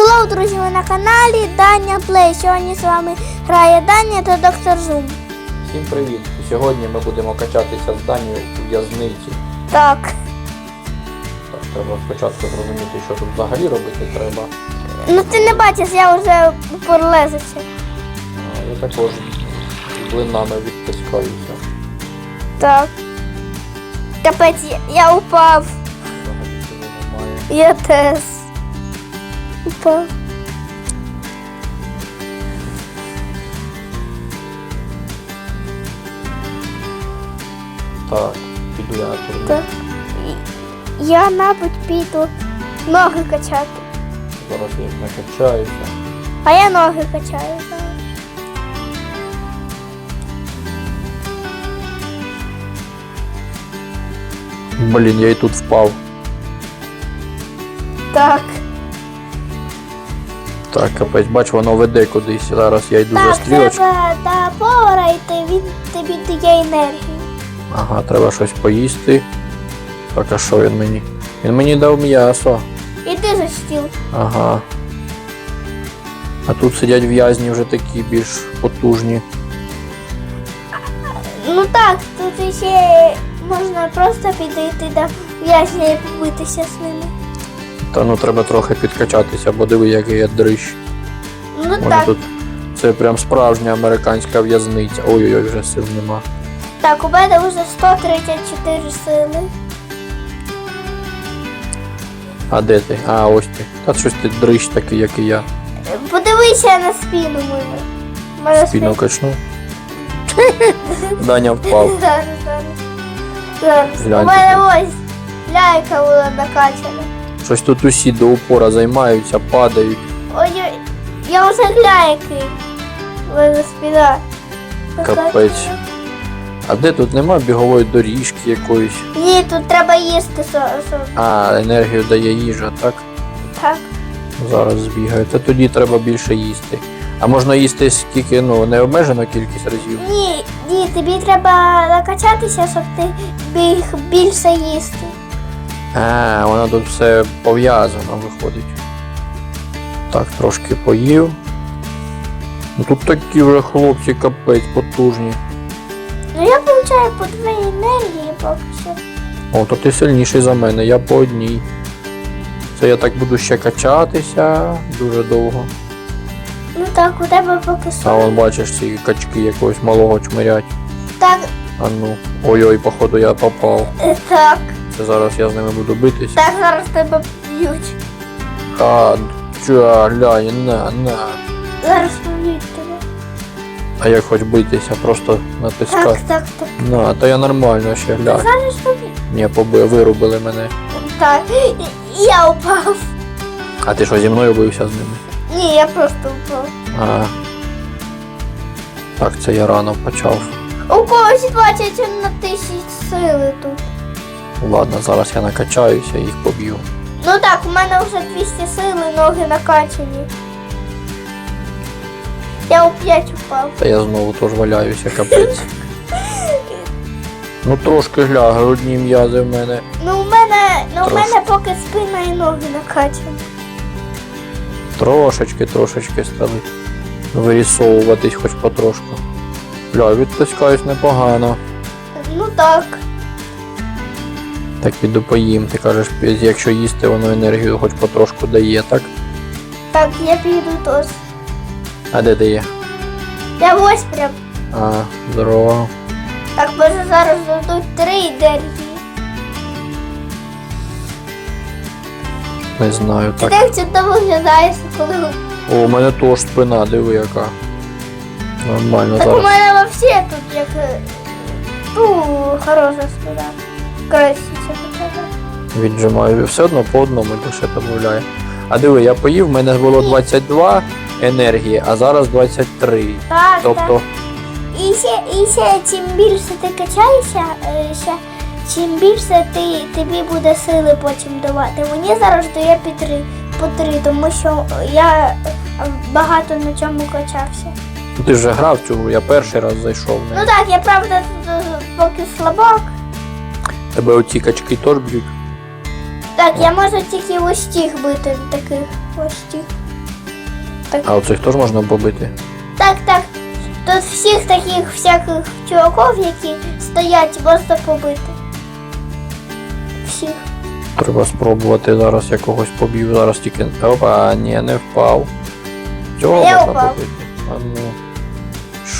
Хеллоу, друзі, ви на каналі Даня Плей. Сьогодні з вами грає Даня та доктор Зум. Всім привіт! Сьогодні ми будемо качатися з Данією у в'язниці. Так. Так, треба спочатку зрозуміти, що тут взагалі робити треба. Ну ти не бачиш, я вже порлезався. А, Я також блинами відтискаюся. Так. Капець, я, я упав. Взагалі цього немає. Я теж. Упав. Так, піду я на турнір. Так. І- Я, мабуть, піду ноги качати. Зараз я їх накачаюся. А я ноги качаю. зараз. Блін, я і тут впав. Так. Так, капець, бач, воно веде кудись. Зараз я йду за Так, стрілочкою. треба до повара йти, він тобі дає енергію. Ага, треба щось поїсти. Так, а що він мені? Він мені дав м'ясо. Іди за стіл. Ага. А тут сидять в'язні вже такі більш потужні. Ну так, тут ще можна просто підійти до в'язня і побитися з ними. Та ну треба трохи підкачатися, бо диви, який я дрищ. Ну Вона так, тут. Це прям справжня американська в'язниця. Ой-ой-ой, вже сил нема. так, у мене вже 134 сили. А де ти? А, ось ти. Та щось ти дрищ такий, як і я. Подивися на спину мою. Моя Спину качнув. Даня впав. Зараз, зараз. Зараз. У Гляньте. мене ось ляйка була накачана. Щось тут усі до упора займаються, падають. Ой, я вже ляйки. У мене спина. Капець. А де тут нема бігової доріжки якоїсь? Ні, тут треба їсти. А, енергію дає їжа, так? Так. Зараз збігаю. Та тоді треба більше їсти. А можна їсти скільки, ну, необмежену кількість разів. Ні, ні, тобі треба накачатися, щоб ти біг більше їсти. А, воно тут все пов'язано виходить. Так, трошки поїв. Ну тут такі вже хлопці капець потужні. Ну я получаю по дві енергії поки що. О, то ти сильніший за мене, я по одній. Це я так буду ще качатися дуже довго. Ну так, у тебе поки А що. вон бачиш ці качки якогось малого чмирять. Так, А ну. Ой-ой, походу я попав. е, так, Це зараз я з ними буду битися. так зараз тебе б'ють. А, ча, глянь, на, на. Зараз поб'ють тебе. А як хоч битися, просто натискати. Так, так, так. На, та я нормально ще глянь. Зараз поб'ють. Ні, поби, вирубили мене. Так, я упав. А ти що зі мною бився з ними? Ні, я просто упав. А. Так, це я рано почав. У когось 21 тисяч сили тут. Ладно, зараз я накачаюся і їх поб'ю. Ну так, у мене вже 200 сили, ноги накачані. Я опять упав. Та я знову теж валяюся, капець. Ну трошки гля, грудні м'язи в мене. Ну у мене, ну у мене поки спина і ноги накачані. Трошечки, трошечки стали вирісовуватись хоч потрошку. Бля, відтискаюсь непогано. Ну так. Так піду поїм. Ти кажеш, якщо їсти, воно енергію хоч потрошку дає, так? Так, я піду теж. А де дає? Я ось прям. А, здорово. Так, може зараз дадуть три енергії. Не знаю, Ти так. так чудово виглядаєш, коли. О, у мене теж спина, диви яка. Нормально Так у зараз. мене взагалі тут як. е, Ну, хороша спина. Ніж у тебе. Віджимаю. Все одно по одному лише додаю. А диви, я поїв, в мене було 22 енергії, а зараз 23. Так, Тобто, так. І ще, і ще чим більше ти качаєшся, е, ще, чим більше ти, тобі буде сили потім давати. Мені зараз дає по три, по три, тому що я е, багато на чому качався. ну, ти ж вже грав цю я перший раз зайшов. в Ну так, я правда тут, е, поки слабак. Тебе оці качки теж б'ють. Так, я можу тільки ось тих бити таких ось ті. Так, А оцих теж можна побити? так, так. Тут всіх таких всяких чуваків, які стоять, можна побити. Всіх. Треба спробувати зараз якогось поб'ю. Зараз тільки. Опа, ні, не впав. Цього Я можна впав. побити. А ну.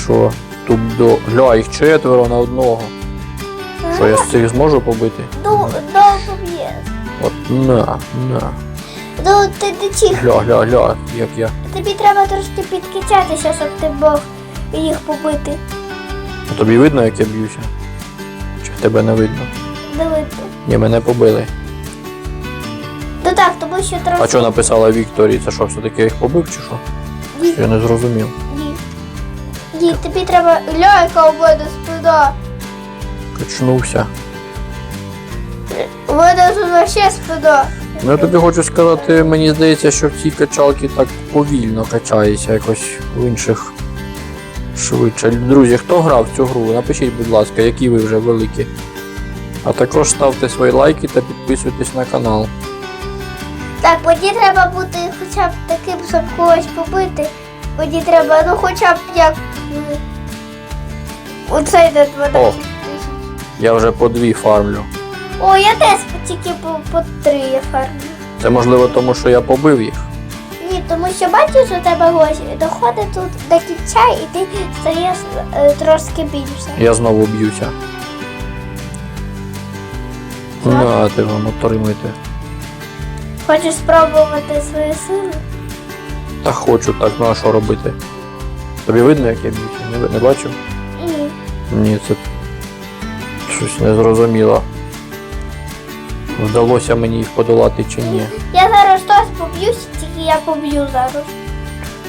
Що? Тут до. Гля, їх четверо на одного. Що я з цих зможу побити? Ну, довго б'є. От на, на. Ну, ти не чих. Гля, гля, гля, як я. Тобі треба трошки підкачатися, щоб ти мог їх побити. А тобі видно, як я б'юся? Чи в тебе не видно? Не видно. Ні, мене побили. Ну так, тому що трошки. А що написала Вікторії? Це що, все-таки я їх побив чи що? Ні, Я не зрозумів. ні. Ні, тобі треба ляйка у мене спина. У мене тут вообще спина. Ну я тобі хочу сказати, мені здається, що в цій качалці так повільно качається якось в інших швидше. Друзі, хто грав в цю гру? Напишіть, будь ласка, які ви вже великі. А також ставте свої лайки та підписуйтесь на канал. Так, мені треба бути хоча б таким, щоб когось побити. Мені треба, ну хоча б як. Оцей 12 тисяч. Я вже по дві фармлю. О, я теж тільки по, по три фармлю. Це можливо тому, що я побив їх. Ні, тому що бачиш, у тебе гості доходить тут до кінця і ти стаєш е, трошки більше. Я знову б'юся. На, ти вам отримуйте. Хочеш спробувати свої сили? Та хочу так, ну а що робити? Тобі видно, як я б'юся? Не, не бачив? Ні. Ні, це щось незрозуміло. Вдалося мені їх подолати чи ні. Я зараз теж поб'юсь, тільки я поб'ю зараз.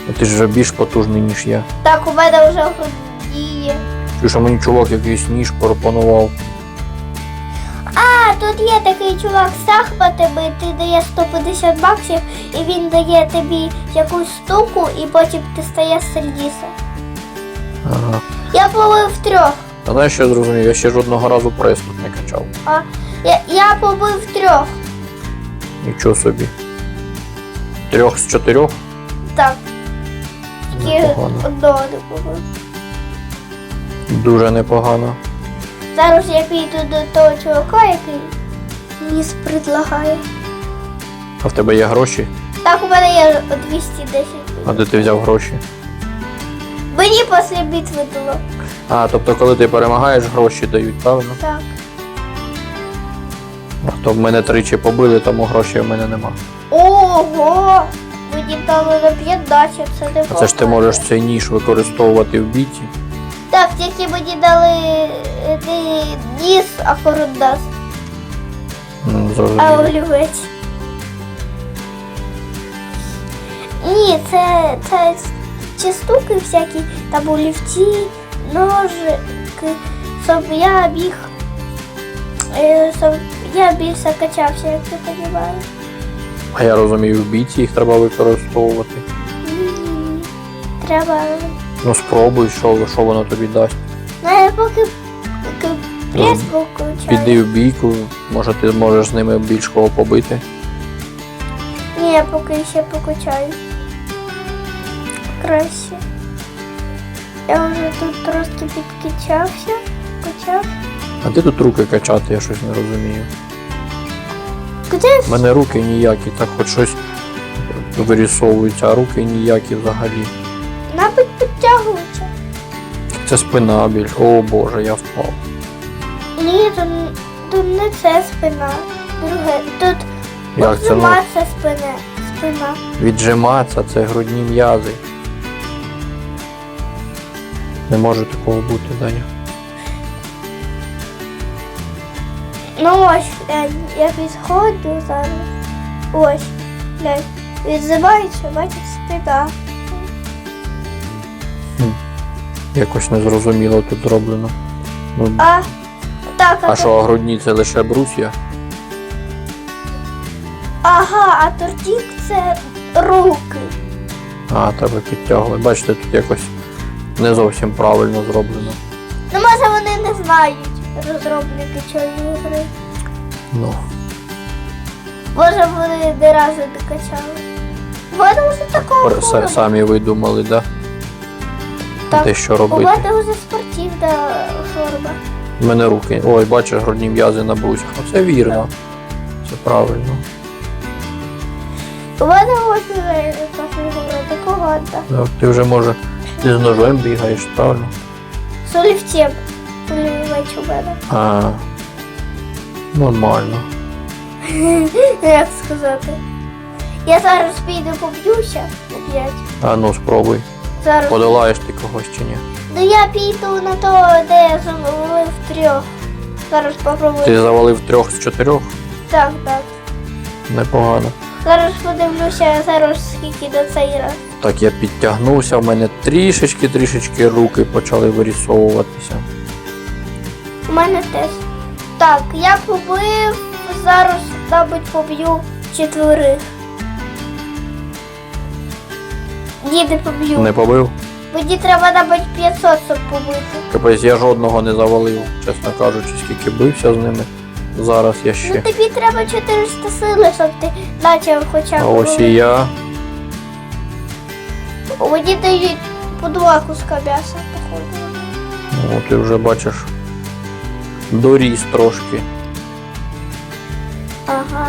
Ну, Ти ж вже більш потужний, ніж я. Так, у мене вже грудіє. Чи що мені чувак якийсь ніж пропонував. А, тут є такий чувак з шахматами, ти дає 150 баксів, і він дає тобі якусь штуку, і потім ти стаєш сильніше. Ага. Я побив трьох. А знаєш, що я зрозумів? Я ще жодного разу прес не качав. А, я, я побив трьох. Нічого собі. Трьох з чотирьох? Так. Тільки Непогано. одного не побив. Дуже непогано. Зараз я піду до того чувака, який ніс предлагає. А в тебе є гроші? Так, у мене є 210. А де ти взяв гроші? Мені після битви дало. А, тобто, коли ти перемагаєш, гроші дають, правильно? Так. А то в мене тричі побили, тому грошей в мене нема. Ого! Мені дали на 15, це не А це ж ти можеш цей ніж використовувати в біті. Так, тільки мені дали е, не ніс, а корундас, М, а Зрозуміло. олівець. Ні, це, це ці штуки всякі, там олівці, ножики, щоб я біг, щоб я більше качався, як ти розумієш. А я розумію, в біті їх треба використовувати. Ні, Треба. Ну спробуй, що, що воно тобі дасть. Ну, я поки, поки Ну. Піди в бійку, може ти зможеш з ними більш кого побити. Ні, я поки ще покачаю. Краще. Я вже тут трошки підкачався. Качав. А де тут руки качати, я щось не розумію. Качав? У мене руки ніякі, так хоч щось вирісовується, а руки ніякі взагалі. Мабуть, підтягується. Це спина більш. О боже, я впав. Ні, тут, тут не це спина. Друге. Тут Як це ну, обжиматися спина. спина. віджиматися, це грудні м'язи. Не може такого бути, Даня. Ну ось, глянь, я підходжу зараз. Ось, глянь. Відзивається, бачиш, спина. Якось незрозуміло тут зроблено. Ну, А, так, а а що, а грудні це лише брусья? Ага, а тортік це руки. А, тебе підтягли. Бачите, тут якось не зовсім правильно зроблено. Ну, може вони не знають розробники цієї гри. Ну, Може вони не разу не качали. мене вже такого Пер- са-. Самі видумали, да? Так, Де що У робити. мене вже спортивна хвороба. У мене руки. Ой, бачиш, грудні м'язи на брусях. Оце вірно. Це правильно. У мене ось вже такого одна. Так, ти вже може ти з ножем бігаєш, правильно? З олівцем. Олівець у мене. А, нормально. Як сказати? Я зараз піду поб'юся опять. А ну спробуй. Зараз. Подолаєш ти когось чи ні? Ну я піду на то, де я завалив трьох. Зараз попробую. Ти завалив трьох з чотирьох? Так, так. Непогано. Зараз подивлюся зараз скільки до цей раз. Так, я підтягнувся, в мене трішечки-трішечки руки почали вирісовуватися. У мене теж. Так, я побив, зараз, мабуть, поб'ю четверих. Ні, не поб'ю. Не побив? Мені треба, мабуть, 500, щоб побити. Капець, я жодного не завалив, чесно кажучи, скільки бився з ними. Зараз я ще. Ну тобі треба 400 сили, щоб ти почав хоча б. ось і я. Мені дають по два куска м'яса, походу. Ну, ти вже бачиш. Доріс трошки. Ага,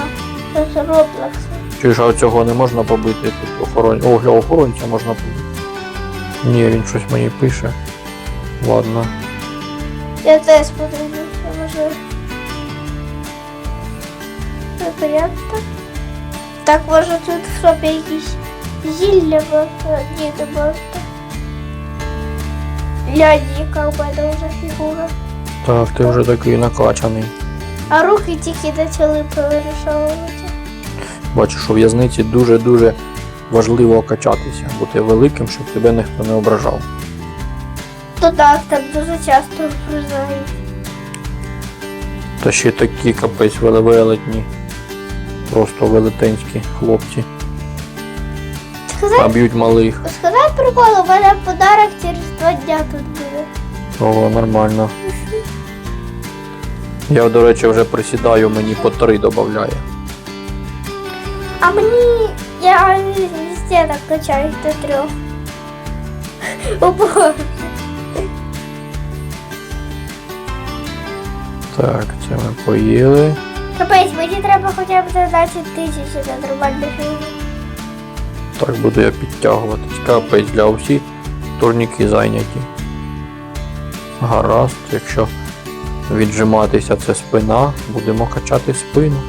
це з Роблокса. Чи ж а цього не можна побити тут охорон... О, гля, охоронця можна побити. Ні, він щось мені пише. Ладно. Я теж подивлюся, може. Це порядок. Так, може тут щоб якісь зілля яка в мене вже фігура. Так, ти вже такий накачаний. А руки тільки почали перерисовувати. Бачиш, у в'язниці дуже-дуже важливо качатися, бути великим, щоб тебе ніхто не ображав. То так, там дуже часто приznaють. Та ще такі капець велетні. Просто велетенські хлопці. Сказати, б'ють малих. сказати прикол, у мене подарок через два дня тут буде. Ого, нормально. Я, до речі, вже присідаю, мені по три додає. А мені я везде так качаюсь до трьох. О. Так, це ми поїли. Капець, мені треба хоча б за 20 тисяч на нормальну фігуру. Так буду я підтягуватись. Капець для усі турніки зайняті. Гаразд, якщо віджиматися це спина, будемо качати спину.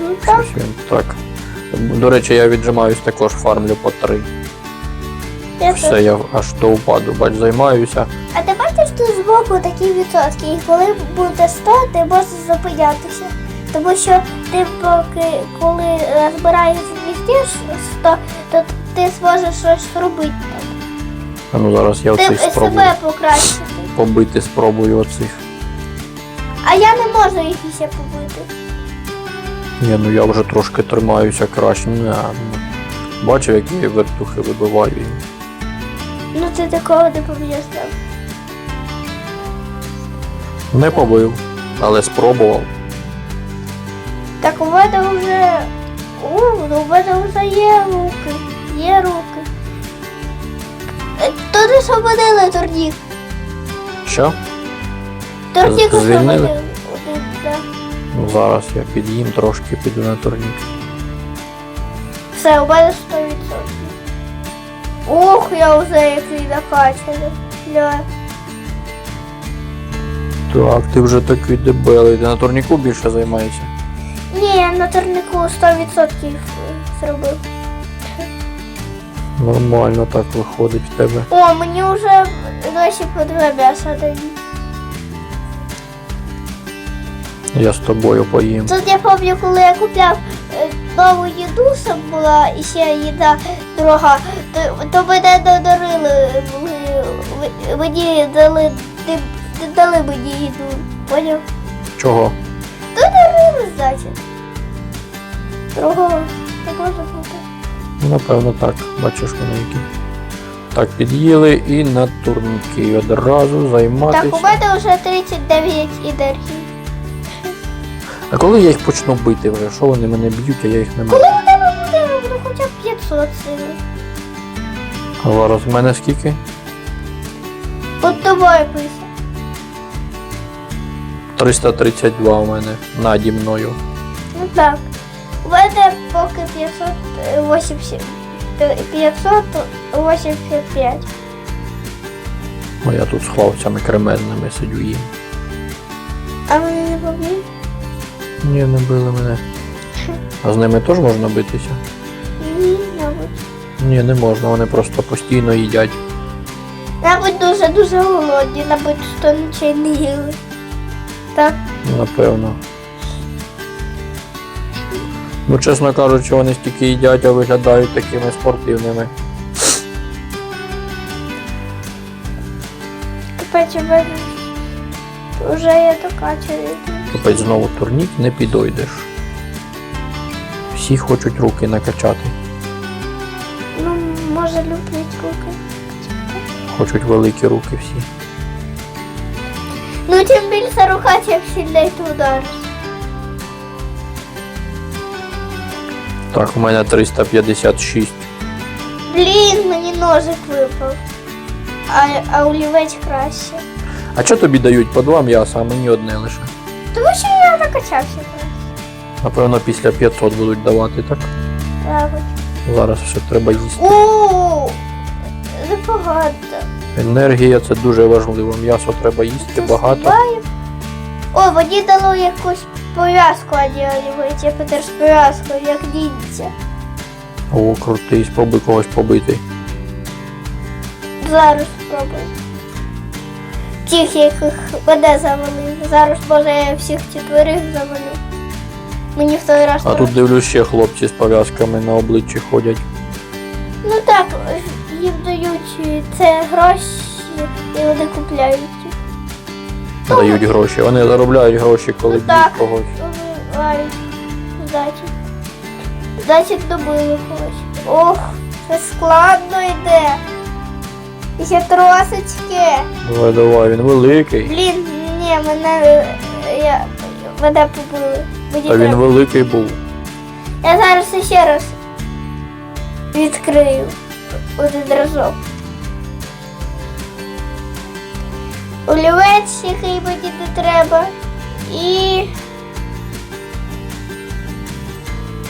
Ну Щось він так. До речі, я віджимаюсь також фармлю по три. Все, я аж до упаду, бач, займаюся. А ти бачиш тут збоку такі відсотки, і коли буде 100, ти можеш зупинятися. Тому що ти поки коли збираєш везде 100, то ти зможеш щось робити. А ну зараз я оцих спробую себе покращити. побити, спробую оцих. А я не можу їх іще побити. Ні, ну я вже трошки тримаюся краще. Не, ну. Бачив, які я вертухи вибиваю їм. Ну ти такого не пам'ятав. Не побив, але спробував. Так у мене вже. У, ну у мене вже є руки. Є руки. Е, То не свободили турнік. Що? Турнік З- звільнили? освободили. Один, да. Ну зараз я під'їм трошки, піду на турнік. Все, у мене 100%. Ох, я вже який накачаний. Ля. Так, ти вже такий дебелий. Ти на турніку більше займаєшся? Ні, я на турніку 100% зробив. Нормально так виходить в тебе. О, мені вже досі по два м'яса дають. Я з тобою поїм. Тут я пам'ятаю, коли я купляв е, нову їду, щоб була і ще їда дорога, то, то мене додарили, ви- мені дали, не, не дали мені їду, поняв? Чого? Значить. Другого так може бути. Напевно так. Бачиш вони які. Так, під'їли і на турніки одразу Так, у мене вже 39 енергії. А коли я їх почну бити вже? Що вони мене б'ють, а я їх не Коли у тебе буде ну, хоча б 500 сили? А зараз в мене скільки? От тобою пише. 332 у мене наді мною. Ну так. У мене поки 580. 585. О, я тут з хлопцями кремезними сидю їм. А вони не поб'ють? Ні, не били мене. А з ними теж можна битися? Ні, мабуть. Ні, не можна, вони просто постійно їдять. Мабуть, дуже-дуже голодні, мабуть, сто ночей не їли. Так. Напевно. Ну, чесно кажучи, вони стільки їдять, а виглядають такими спортивними. Капець, мене вже я докачую. Капець знову турнік не підойдеш. Всі хочуть руки накачати. Ну, може, люблять руки. Хочуть великі руки всі. Ну, чим більше рука, тим сильніше ти удариш. Так, у мене 356. Блін, мені ножик випав. А, а олівець краще. А що тобі дають по два м'яса, а мені одне лише? Тому що я накачався. Напевно, після 500 будуть давати, так? Правильно. Зараз ще треба їсти. О, непогано. Енергія це дуже важливо. М'ясо треба їсти багато. О, воді дало якусь пов'язку. Я тепер з пов'язкою, як ніндзя. О, крутий, спробуй когось побити. Зараз спробую. Тих, яких мене завалив. Зараз може я всіх четверих завалю. Мені в той раз. А тут дивлюсь, ще хлопці з пов'язками на обличчі ходять. Ну так, їм дають це гроші і вони купляють. Дають гроші. Вони заробляють гроші, коли Ну, б'ють когось. Вибивають здачі. Здачі добили когось. Ох, це складно йде. І ще тросочки. Давай, давай, він великий. Блін, ні, мене я, мене побили. Мені Та він треба- великий був. Я зараз ще раз відкрию один разок. Олівець, який мені не треба, і.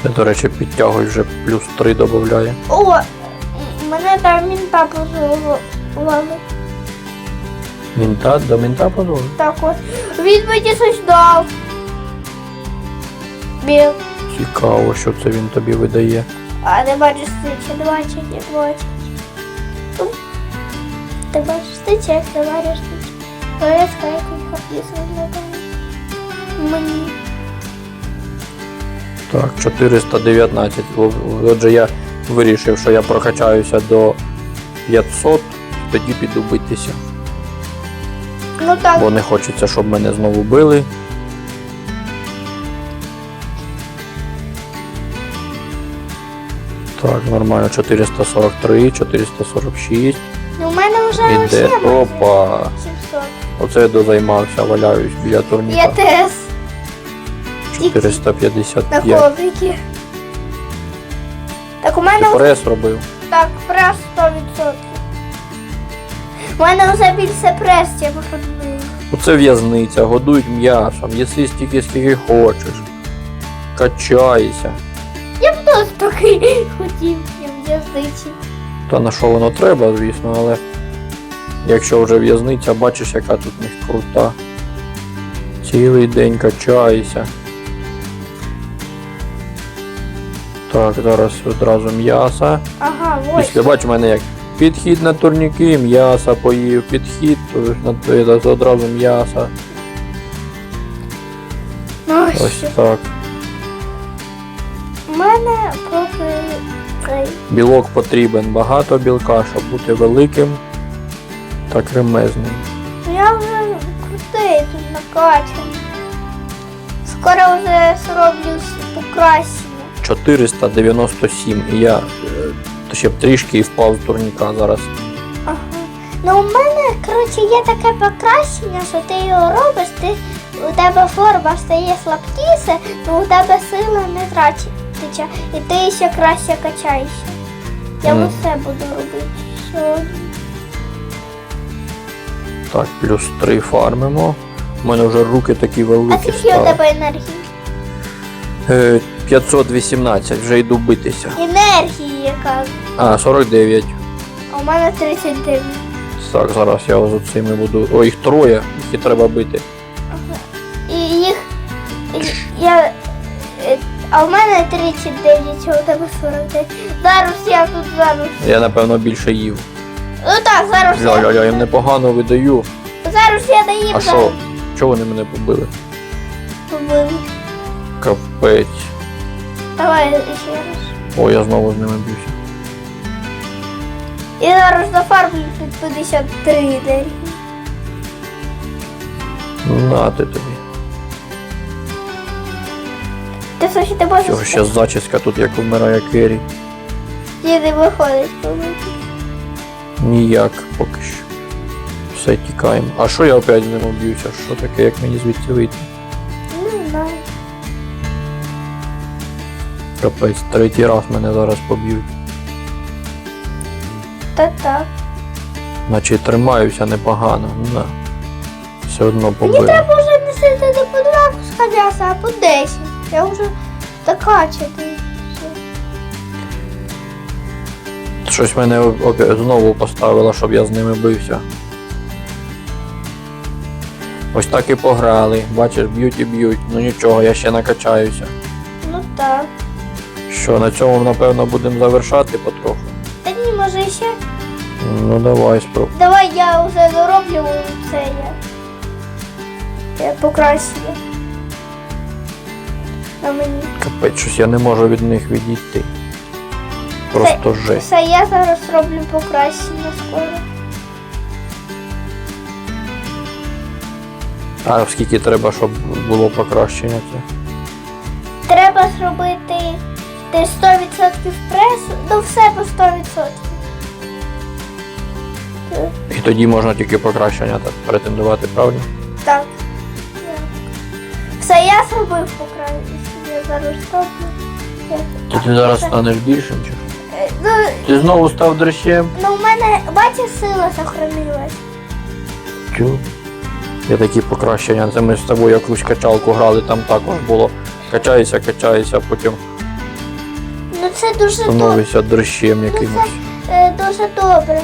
Я, до речі, підтягуй вже плюс 3 додає. О, мене там мінта позвали. Мінта до мінта позвали? Так от. Він мені щось дав. Біл. Цікаво, що це він тобі видає. А не бачиш, це чи 20, чи 20 тут. Ты бачиш, ти чек, ти вариш тут. Колеска якусь хапісу Мені. Так, 419. Отже, я вирішив, що я прокачаюся до 500, тоді піду битися. Ну так. Бо не хочеться, щоб мене знову били. Так, нормально, 443, 446. ну в мене вже Іде. Опа. 700. Оце я дозаймався, валяюсь біля Я турніка. теж 455. на коврики. Так у Ти мене прес робив. так прес 100%. У мене вже більше прес, чим виходний. Оце в'язниця, годують м'ясом, їси стільки, скільки хочеш. Качайся. Б такий хотів, як в'язниці. Та на що воно треба, звісно, але якщо вже в'язниця, бачиш, яка тут в них крута. Цілий день качайся. Так, зараз одразу м'яса. Ага, ось. Після бач, в мене як підхід на турніки, м'яса поїв, підхід, то одразу м'яса. Ну, Ось так. У мене поки цей. Білок потрібен, багато білка, щоб бути великим та кремезним. Ну, Я вже крутий тут накачаний. Скоро вже зроблю покращення. 497. І я е, ще б трішки і впав з турніка зараз. Ага. Ну у мене, коротше, є таке покращення, що ти його робиш, ти у тебе форма стає слабкіше, але у тебе сила не трачиться, і ти ще краще качаєшся. Я Мгм. усе буду робити сьогодні. Так, плюс 3 фармимо. У мене вже руки такі А скільки у тебе енергії? Е, 518, вже йду битися. Енергії яка? А, 49. А у мене 39. Так, зараз я з цими буду. О, їх троє, їх і треба бити. А в мене 39, а у тебе 49. Зараз я тут зараз. Я напевно більше їв. Ну так, зараз я. Ля-ля-ля, я їм непогано видаю. Зараз я доїм. А що? Чого вони мене побили? Побили. Капець. Давай ще раз. О, я знову з ними б'юся. І зараз зафармлю під 53 енергії. На ти тобі. Ти ще ти можеш? Чого ще зачіска тут, як вмирає Керрі. Ні, не виходить побити. Ніяк поки що. Все тікаємо. А що я опять з ним б'юся? Що таке, як мені звідси вийти? Не знаю. Капець, третій раз мене зараз поб'ють. Та так. Значить тримаюся непогано. На. Все одно Мені побили. треба вже не сидіти не по два м'яса, а по 10. Я вже така чити. Щось мене знову поставило, щоб я з ними бився. Ось так і пограли. Бачиш, б'ють і б'ють. Ну нічого, я ще накачаюся. Ну так. Що, на цьому, напевно, будемо завершати потроху. Та ні, може ще. Ну давай спробуй. Давай я вже дороблю це я. Я покращую. На мені. Капець, щось я не можу від них відійти. Просто жесть. Все, я зараз роблю покращення скоро. А скільки треба, щоб було покращення це? Треба зробити ти 100% прес, ну все по 100%. І тоді можна тільки покращення так претендувати, правда? Так. Все, я зробив покращення. Я зараз роблю. То ти зараз станеш більшим чи? Е, Ну, Ти знову став дрищем? ну, в мене, бачиш, сила сохранилась. Тю. Є такі покращення. Це ми з тобою якусь качалку грали, там також було. Качаєшся, качаєшся, а потім Ну це дуже добре. становишся дрищем якимось. Е, дуже добре.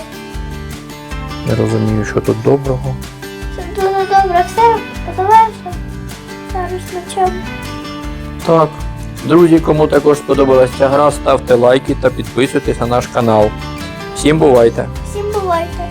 Не розумію, що тут доброго. Це дуже добре. Все, завершив. Зараз на чому. Так. Друзі, кому також сподобалася ця гра, ставте лайки та підписуйтесь на наш канал. Всім бувайте! Всім бувайте.